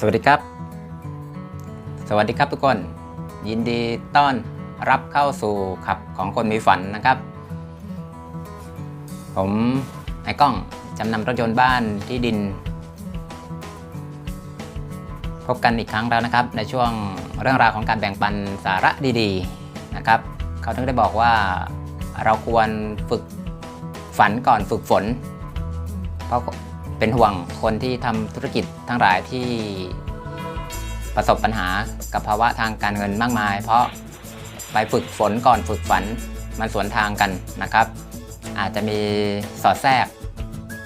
สวัสดีครับ สวัสดีครับทุกคน ยินดีต้อนรับเข้าสู่ขับของคนมีฝันนะครับ ผมไอ้กล้องจำนำรถยนต์บ้านที่ดิน พบกันอีกครั้งแล้วนะครับ ในช่วงเรื่องราวของการแบ่งปันสาระดีๆนะครับ เขาถึงได้บอกว่าเราควรฝึกฝันก่อนฝึกฝน เพราะ เป็นห่วงคนที่ทำธุรกิจทั้งหลายที่ประสบปัญหากับภาวะทางการเงินมากมาย เพราะไปฝึกฝนก่อนฝึกฝันมันสวนทางกันนะครับ อาจจะมีสอดแทรก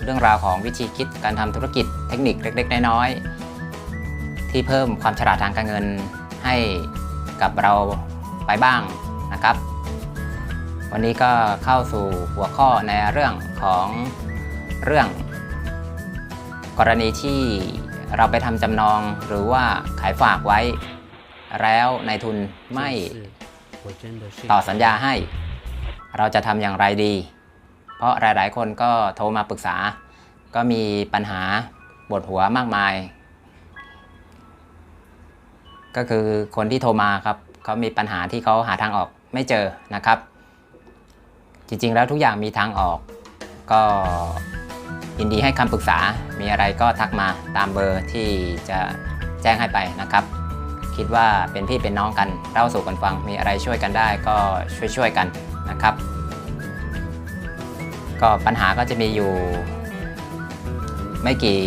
เรื่องราวของวิธีคิดการทำธุรกิจเทคนิคเล็ก ๆ น้อยๆที่เพิ่มความฉลาดทางการเงินให้กับเราไปบ้างนะครับ วันนี้ก็เข้าสู่หัวข้อในเรื่องของเรื่อง กรณีที่เราไปทำจำนองหรือว่าขายฝากไว้ แล้วนายทุนไม่ต่อสัญญาให้ เราจะทำอย่างไรดี เพราะหลาย ๆ คนก็โทรมาปรึกษา ก็มีปัญหาปวดหัวมากมาย ก็คือคนที่โทรมาครับเขามีปัญหาที่เขาหาทางออกไม่เจอนะครับ จริง ๆ แล้วทุกอย่างมีทางออกก็ ยินดีให้คำปรึกษา มีอะไรก็ทักมาตามเบอร์ที่จะแจ้งให้ไปนะครับ คิดว่าเป็นพี่เป็นน้องกันเล่าสู่กันฟัง มีอะไรช่วยกันได้ก็ช่วยๆกันนะครับ ก็ปัญหาก็จะมีอยู่ ไม่กี่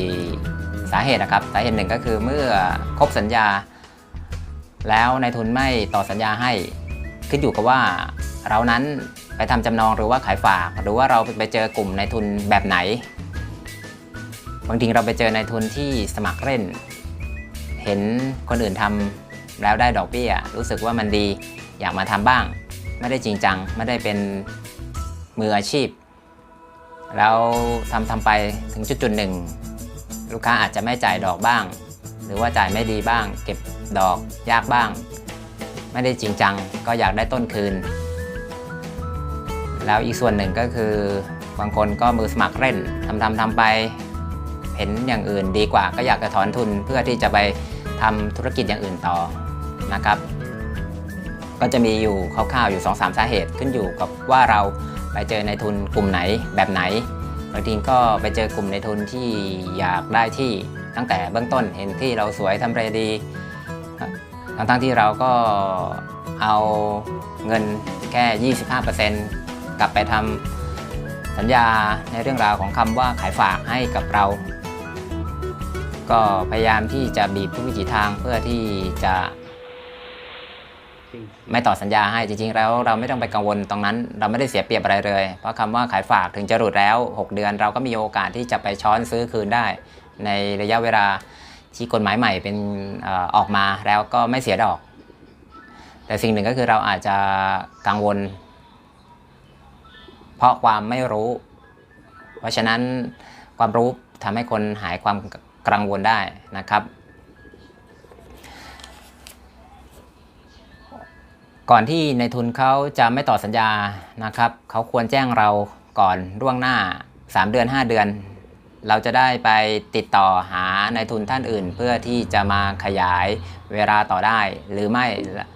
สาเหตุนะครับ สาเหตุหนึ่งก็คือเมื่อครบสัญญา แล้วนายทุนไม่ต่อสัญญาให้ขึ้นอยู่กับว่าเรานั้นไปทำจำนองหรือว่าขายฝาก หรือว่าเราไปเจอกลุ่มนายทุนแบบไหน บางทีเราไปเจอนายทุนที่สมัครเล่น เห็นคนอื่นทำแล้วได้ดอกเบี้ย รู้สึกว่ามันดีอยากมาทำบ้าง ไม่ได้จริงจัง ไม่ได้เป็นมืออาชีพ แล้วทำทำไปถึงจุดจุดหนึ่งลูกค้าอาจจะไม่จ่ายดอกบ้าง หรือว่าจ่ายไม่ดีบ้าง เก็บดอกยากบ้าง ไม่ได้จริงจัง ก็อยากได้ต้นคืน แล้วอีกส่วนหนึ่งก็คือบางคนก็มือสมัครเล่นทำทำทำไป เห็นอย่างอื่นดีกว่า ก็อยากจะถอนทุนเพื่อที่จะไปทำธุรกิจอย่างอื่นต่อนะครับ ก็จะมีอยู่คร่าวๆอยู่ 2-3สาเหตุขึ้นอยู่กับว่าเราไปเจอในทุนกลุ่มไหนแบบไหนบางทีก็ไปเจอกลุ่มในทุนที่อยากได้ที่ตั้งแต่เบื้องต้นเห็นที่เราสวยทำเลดีทั้งทั้งที่เราก็เอาเงินแค่ 25%กลับไปทำสัญญาในเรื่องราวของคำว่าขายฝากให้กับเรา ก็พยายามที่จะบีบทุกวิถีทางเพื่อที่จะไม่ต่อสัญญาให้จริงๆ แล้วเราไม่ต้องไปกังวลตรงนั้น เราไม่ได้เสียเปรียบอะไรเลย เพราะคำว่าขายฝากถึงจะหลุดแล้ว 6 เดือน เราก็มีโอกาสที่จะไปช้อนซื้อคืนได้ ในระยะเวลาที่กฎหมายใหม่เป็นออออกมาแล้วก็ไม่เสียดอก แต่สิ่งหนึ่งก็คือเราอาจจะกังวล เพราะความไม่รู้ เพราะฉะนั้นความรู้ทำให้คนหายความ กังวลได้นะครับ ก่อนที่ในทุนเขาจะไม่ต่อสัญญานะครับเขาควรแจ้งเราก่อนล่วงหน้า 3 เดือน 5 เดือน เราจะได้ไปติดต่อหาในทุนท่านอื่น เพื่อที่จะมาขยายเวลาต่อได้ หรือไม่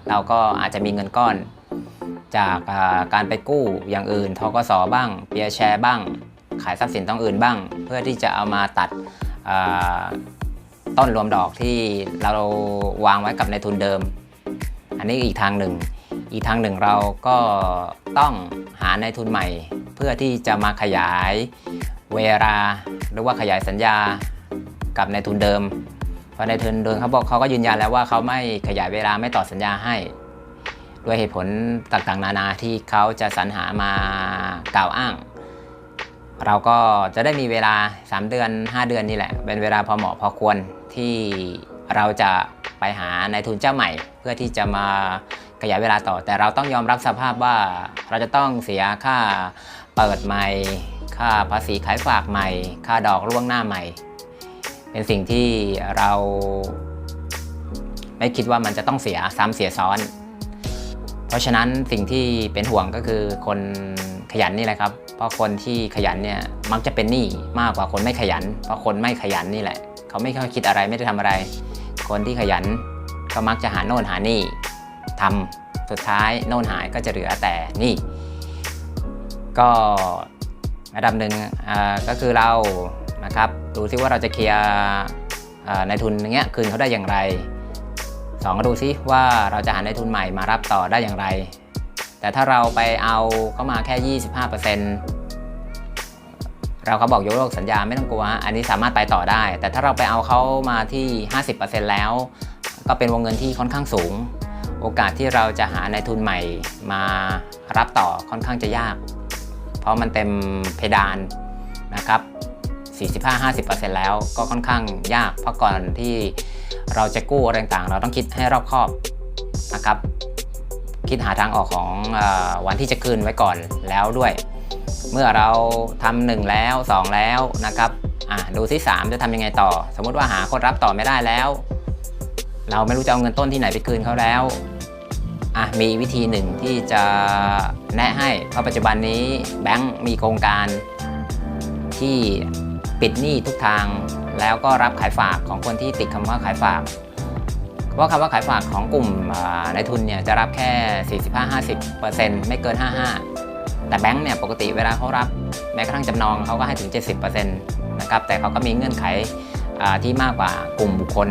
เราก็อาจจะมีเงินก้อน จากการไปกู้อย่างอื่นทกสบ้างเปียแชร์บ้าง ขายทรัพย์สินต้องอื่นบ้าง เพื่อที่จะเอามาตัด ต้นรวมดอกที่เราวางไว้กับในทุนเดิม อันนี้อีกทางหนึ่ง อีกทางหนึ่งเราก็ต้องหาในทุนใหม่ เพื่อที่จะมาขยายเวลาหรือว่าขยายสัญญากับในทุนเดิม เพราะในทุนเดิมเขาบอกเขาก็ยืนยันแล้วว่าเขาไม่ขยายเวลาไม่ต่อสัญญาให้ ด้วยเหตุผลต่างๆ นานาที่เขาจะสรรหามากล่าวอ้าง เราก็จะได้มีเวลา 3 เดือน 5 เดือนนี่แหละ เป็นเวลาพอเหมาะพอควรที่เราจะไปหาในทุนเจ้าใหม่ เพื่อที่จะมาขยายเวลาต่อ แต่เราต้องยอมรับสภาพว่าเราจะต้องเสียค่าเปิดใหม่ ค่าภาษีขายฝากใหม่ ค่าดอกล่วงหน้าใหม่ เป็นสิ่งที่เราไม่คิดว่ามันจะต้องเสียซ้ำเสียซ้อน เพราะฉะนั้นสิ่งที่เป็นห่วงก็คือคนขยันนี่แหละครับ เพราะคนที่ขยันเนี่ยมักจะเป็นหนี้มากกว่าคนไม่ขยัน เพราะคนไม่ขยันนี่แหละ เขาไม่ค่อยคิดอะไรไม่ได้ทำอะไร คนที่ขยันก็มักจะหาโน่นหานี่ทำสุดท้ายโน่นหายก็จะเหลือแต่นี่ ก็ระดับหนึ่งอ่าก็คือเรานะครับดูซิว่าเราจะเคลียร์ในทุนอย่างเงี้ยคืนเขาได้อย่างไร สองก็ดูซิว่าเราจะหาในทุนใหม่มารับต่อได้อย่างไร แต่ถ้าเราไปเอาเข้ามาแค่ 25%เราเขาบอกยกเลิกสัญญาไม่ต้องกลัว อันนี้สามารถไปต่อได้ แต่ถ้าเราไปเอาเขามาที่ 50%แล้ว ก็เป็นวงเงินที่ค่อนข้างสูง โอกาสที่เราจะหาในทุนใหม่มารับต่อค่อนข้างจะยาก เพราะมันเต็มเพดานนะครับ 45-50%แล้วก็ค่อนข้างยากเพราะก่อนที่เราจะกู้อะไรต่างเราต้องคิดให้รอบคอบนะครับ คิดหาทางออกของอวันที่จะคืนไว้ก่อนแล้วด้วย เมื่อเราทำหนึ่งแล้ว 2 แล้วนะครับอะดูที่ 3 จะทำยังไงต่อ สมมุติว่าหาคนรับต่อไม่ได้แล้ว เราไม่รู้จะเอาเงินต้นที่ไหนไปคืนเขาแล้วอะมีวิธีหนึ่งที่จะแนะให้เพราะปัจจุบันนี้แบงก์มีโครงการที่ ปิดหนี้ทุกทาง แล้วก็รับขายฝากของคนที่ติดคำว่าขายฝากเพราะคำว่าขายฝากของกลุ่มอ่าในทุนเนี่ยจะรับแค่ 45-50%ไม่เกิน 55 แต่แบงก์เนี่ยปกติเวลาเขารับแม้กระทั่งจำนองเขาก็ให้ถึง 70%นะครับแต่เขาก็มีเงื่อนไขที่มากกว่ากลุ่มบุคคล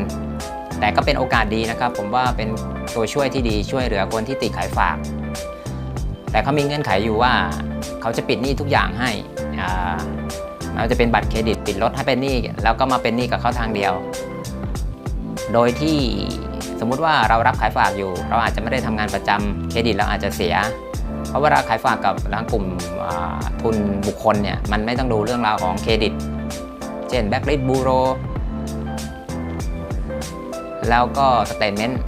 แต่ก็เป็นโอกาสดีนะครับ ผมว่าเป็นตัวช่วยที่ดีช่วยเหลือคนที่ติดขายฝาก แต่เขามีเงื่อนไขอยู่ว่าเขาจะปิดหนี้ทุกอย่างให้ อ่าไม่ว่าจะเป็นบัตรเครดิตปิดรถให้เป็นหนี้แล้วก็มาเป็นหนี้กับเขาทางเดียว โดยที่สมมุติว่าเรารับขายฝากอยู่ เราอาจจะไม่ได้ทำงานประจำเครดิตเราอาจจะเสีย เพราะเวลาขายฝากกับทางกลุ่มทุนบุคคลเนี่ยมันไม่ต้องดูเรื่องราวของเครดิต เช่นแบ็กลิสบูโรแล้วก็สเต t เมนต์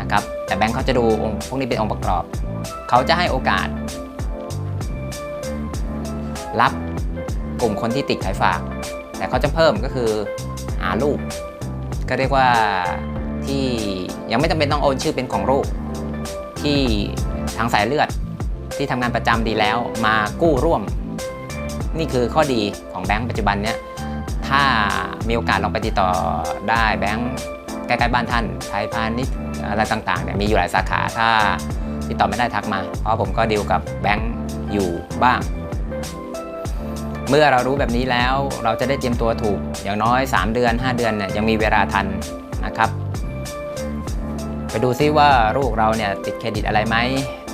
นะครับแต่แบงค์เขาจะดูองค์พวกนี้เป็นองค์ประกอบ เขาจะให้โอกาส รับ ลุ่มคนที่ติดขายฝาก แต่เขาจะเพิ่มก็คือหาลูก ก็เรียกว่าที่ยังไม่จำเป็นต้องโอนชื่อเป็นของลูก ที่ทางสายเลือดที่ทำงานประจำดีแล้วมากู้ร่วม นี่คือข้อดีของแบงก์ปัจจุบันเนี้ยถ้ามีโอกาสลองไปติดต่อได้แบงก์ใกล้ๆบ้านท่านไทยพาณิชย์อะไรต่างๆเนี่ยมีอยู่หลายสาขาถ้าติดต่อไม่ได้ทักมา เพราะผมก็ดีลกับแบงก์อยู่บ้าง เมื่อเรารู้แบบนี้แล้วเราจะได้เตรียมตัวถูก อย่างน้อย 3 เดือน 5 เดือนเนี่ยยังมีเวลาทันนะครับ ไปดูซิว่าลูกเราเนี่ยติดเครดิตอะไรไหม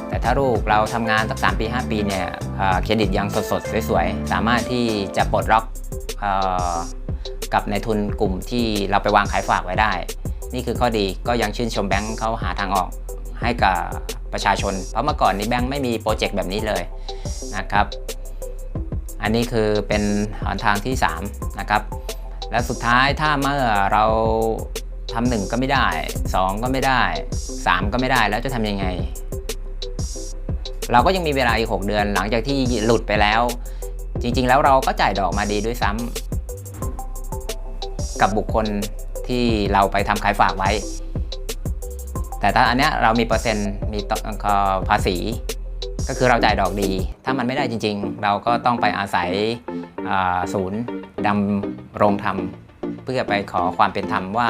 แต่ถ้าลูกเราทำงานสักสปี 5 ปีเนี่ยเครดิตยังสดๆสวยๆ สามารถที่จะปลดล็อกกับในทุนกลุ่มที่เราไปวางขายฝากไว้ได้ นี่คือข้อดีก็ยังชื่นชมแบงค์เขาหาทางออกให้กับประชาชน เพราะเมื่อก่อนนี้แบงค์ไม่มีโปรเจกต์แบบนี้เลยนะครับ อันนี้คือเป็นหนทางที่ 3 นะครับ และสุดท้ายถ้าเมื่อเราทำหนึ่งก็ไม่ได้ 2 ก็ไม่ได้ 3 ก็ไม่ได้แล้วจะทำยังไง เราก็ยังมีเวลาอีก 6 เดือนหลังจากที่หลุดไปแล้ว จริงๆ แล้วเราก็จ่ายดอกมาดีด้วยซ้ำกับบุคคลที่เราไปทำขายฝากไว้ แต่ถ้าอันเนี้ยเรามีเปอร์เซ็นต์มีต่อเอ่อภาษี ก็คือเราจ่ายดอกดี ถ้ามันไม่ได้จริง ๆ เราก็ต้องไปอาศัยศูนย์ดำรงธรรม เพื่อไปขอความเป็นธรรมว่า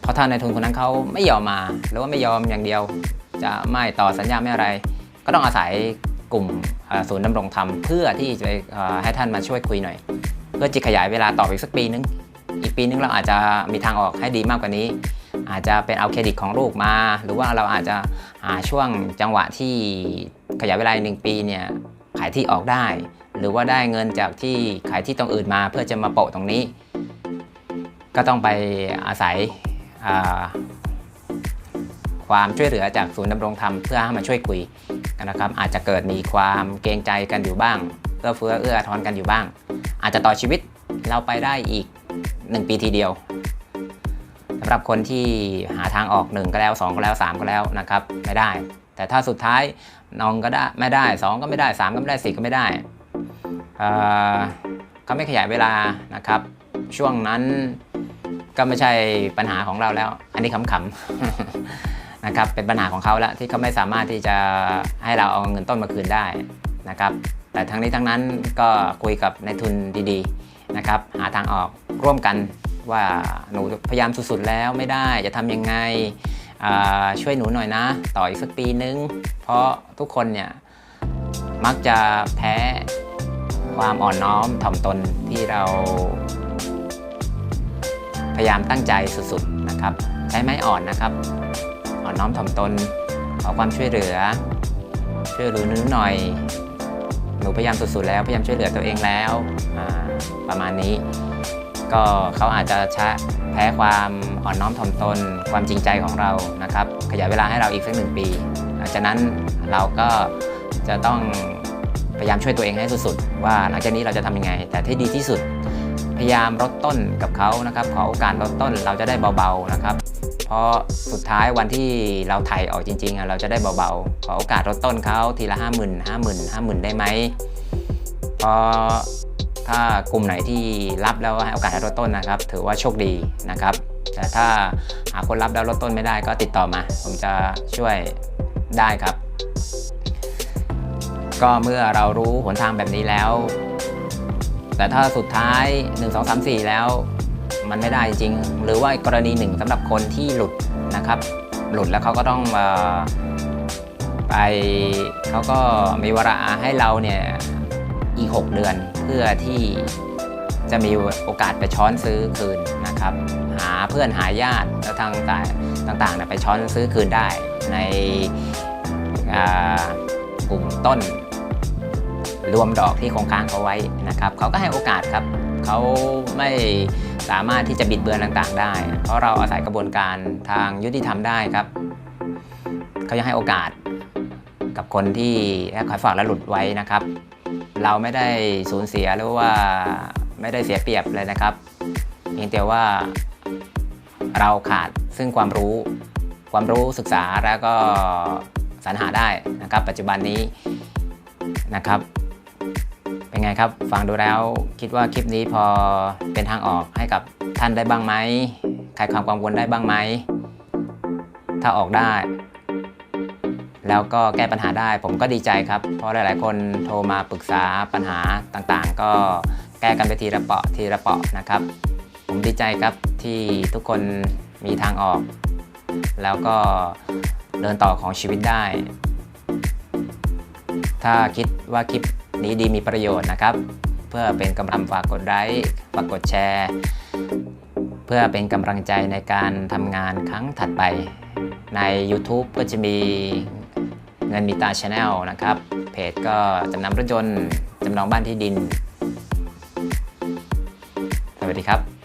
เพราะถ้าในทุนคนนั้นเขาไม่ยอมมา หรือว่าไม่ยอมอย่างเดียว จะไม่ต่อสัญญาไม่อะไร ก็ต้องอาศัยกลุ่มศูนย์ดำรงธรรม เพื่อที่จะให้ท่านมาช่วยคุยหน่อย เพื่อจะขยายเวลาต่ออีกสักปีนึง อีกปีนึงเราอาจจะมีทางออกให้ดีมากกว่านี้ อาจจะเป็นเอาเครดิตของลูกมา หรือว่าเราอาจจะหาช่วงจังหวะที่ขยายเวลาหนึ่งปีเนี่ยขายที่ออกได้ หรือว่าได้เงินจากที่ขายที่ตรงอื่นมาเพื่อจะมาโปะตรงนี้ ก็ต้องไปอาศัยความช่วยเหลือจากศูนย์ดำรงธรรมเพื่อให้มาช่วยคุยกันนะครับ อาจจะเกิดมีความเกรงใจกันอยู่บ้างเอื้อเฟื้อเอื้อทอนกันอยู่บ้าง อาจจะต่อชีวิตเราไปได้อีก 1 ปีทีเดียว สำหรับคนที่หาทางออก 1 ก็แล้ว 2 ก็แล้ว 3 ก็แล้วนะครับไม่ได้ แต่ถ้าสุดท้ายน้องก็ได้ไม่ได้ 2 ก็ไม่ได้ 3 ก็ไม่ได้ 4 ก็ไม่ได้เอ่อเขาไม่ขยายเวลานะครับ ช่วงนั้นก็ไม่ใช่ปัญหาของเราแล้ว อันนี้ขำๆนะครับเป็นปัญหาของเขาแล้วที่เขาไม่สามารถที่จะให้เราเอาเงินต้นมาคืนได้นะครับ แต่ทั้งนี้ทั้งนั้นก็คุยกับนายทุนดีๆนะครับ หาทางออกร่วมกัน ว่าหนูพยายามสุดๆแล้วไม่ได้จะทำยังไงช่วยหนูหน่อยนะ ต่ออีกสักปีนึง เพราะทุกคนเนี่ยมักจะแพ้ความอ่อนน้อมถ่อมตนที่เรา พยายามตั้งใจสุดๆนะครับ ใช้ไม้อ่อนนะครับ อ่อนน้อมถ่อมตนขอความช่วยเหลือ ช่วยหลือหนูหน่อย หนูพยายามสุดๆแล้วพยายามช่วยเหลือตัวเองแล้วประมาณนี้ ก็เขาอาจจะชะแพ้ความอ่อนน้อมถ่อมตน ความจริงใจของเรานะครับ ขยายเวลาให้เราอีกสักหนึ่งปี หลังจากนั้นเราก็จะต้องพยายามช่วยตัวเองให้สุดๆ ว่าหลังจากนี้เราจะทำยังไง แต่ที่ดีที่สุด พยายามลดต้นกับเขานะครับขอโอกาสลดต้นเราจะได้เบาๆนะครับ เพราะสุดท้ายวันที่เราไถ่ายออกจริงๆเราจะได้เบาๆ ขอโอกาสลดต้นเขาทีละ 5 0,000 50,000 50,000 ได้ไหมพราะ ถ้ากลุ่มไหนที่รับแล้วให้โอกาสให้ลดต้นนะครับ ถือว่าโชคดีนะครับ แต่ถ้าหาคนรับแล้วลดต้นไม่ได้ก็ติดต่อมา ผมจะช่วยได้ครับ ก็เมื่อเรารู้หนทางแบบนี้แล้ว แต่ถ้าสุดท้าย 1 2 3 4 แล้วมันไม่ได้จริง หรือว่ากรณีหนึ่งสำหรับคนที่หลุดนะครับ หลุดแล้วเขาก็ต้องไปเขาก็มีเวลาให้เราเนี่ย อีก 6 เดือน เพื่อที่จะมีโอกาสไปช้อนซื้อคืนนะครับ หาเพื่อนหาญาติแล้วทางต่างๆเนี่ยไปช้อนซื้อคืนได้ในกลุ่มต้น รวมดอกที่โครงค้างเขาไว้นะครับเขาก็ให้โอกาสครับเขาไม่สามารถที่จะบิดเบือนต่างๆ ได้ เพราะเราอาศัยกระบวนการทางยุติธรรมได้ครับเขายังให้โอกาสกับคนที่ขายฝากและหลุดไว้นะครับ เราไม่ได้สูญเสียหรือว่าไม่ได้เสียเปรียบเลยนะครับเพียงแต่ว่าเราขาดซึ่งความรู้ ความรู้ศึกษาแล้วก็สรรหาได้นะครับ ปัจจุบันนี้นะครับ เป็นไงครับ ฟังดูแล้วคิดว่าคลิปนี้พอเป็นทางออกให้กับท่านได้บ้างไหมคลายความกังวลได้บ้างไหม ถ้าออกได้ แล้วก็แก้ปัญหาได้ผมก็ดีใจครับ เพราะหลาย ๆ คนโทรมาปรึกษาปัญหาต่างๆ ก็แก้กันไปทีละเปาะทีละเปาะนะครับ ผมดีใจครับที่ทุกคนมีทางออก แล้วก็เดินต่อของชีวิตได้ ถ้าคิดว่าคลิปนี้ดีมีประโยชน์นะครับ เพื่อเป็นกำลังฝากกดไลค์ฝากกดแชร์ เพื่อเป็นกำลังใจในการทำงานครั้งถัดไปใน YouTube ก็จะมี เงินมีตาชาแนลนะครับ เพจก็จำนำรถยนต์จำนองบ้านที่ดิน สวัสดีครับ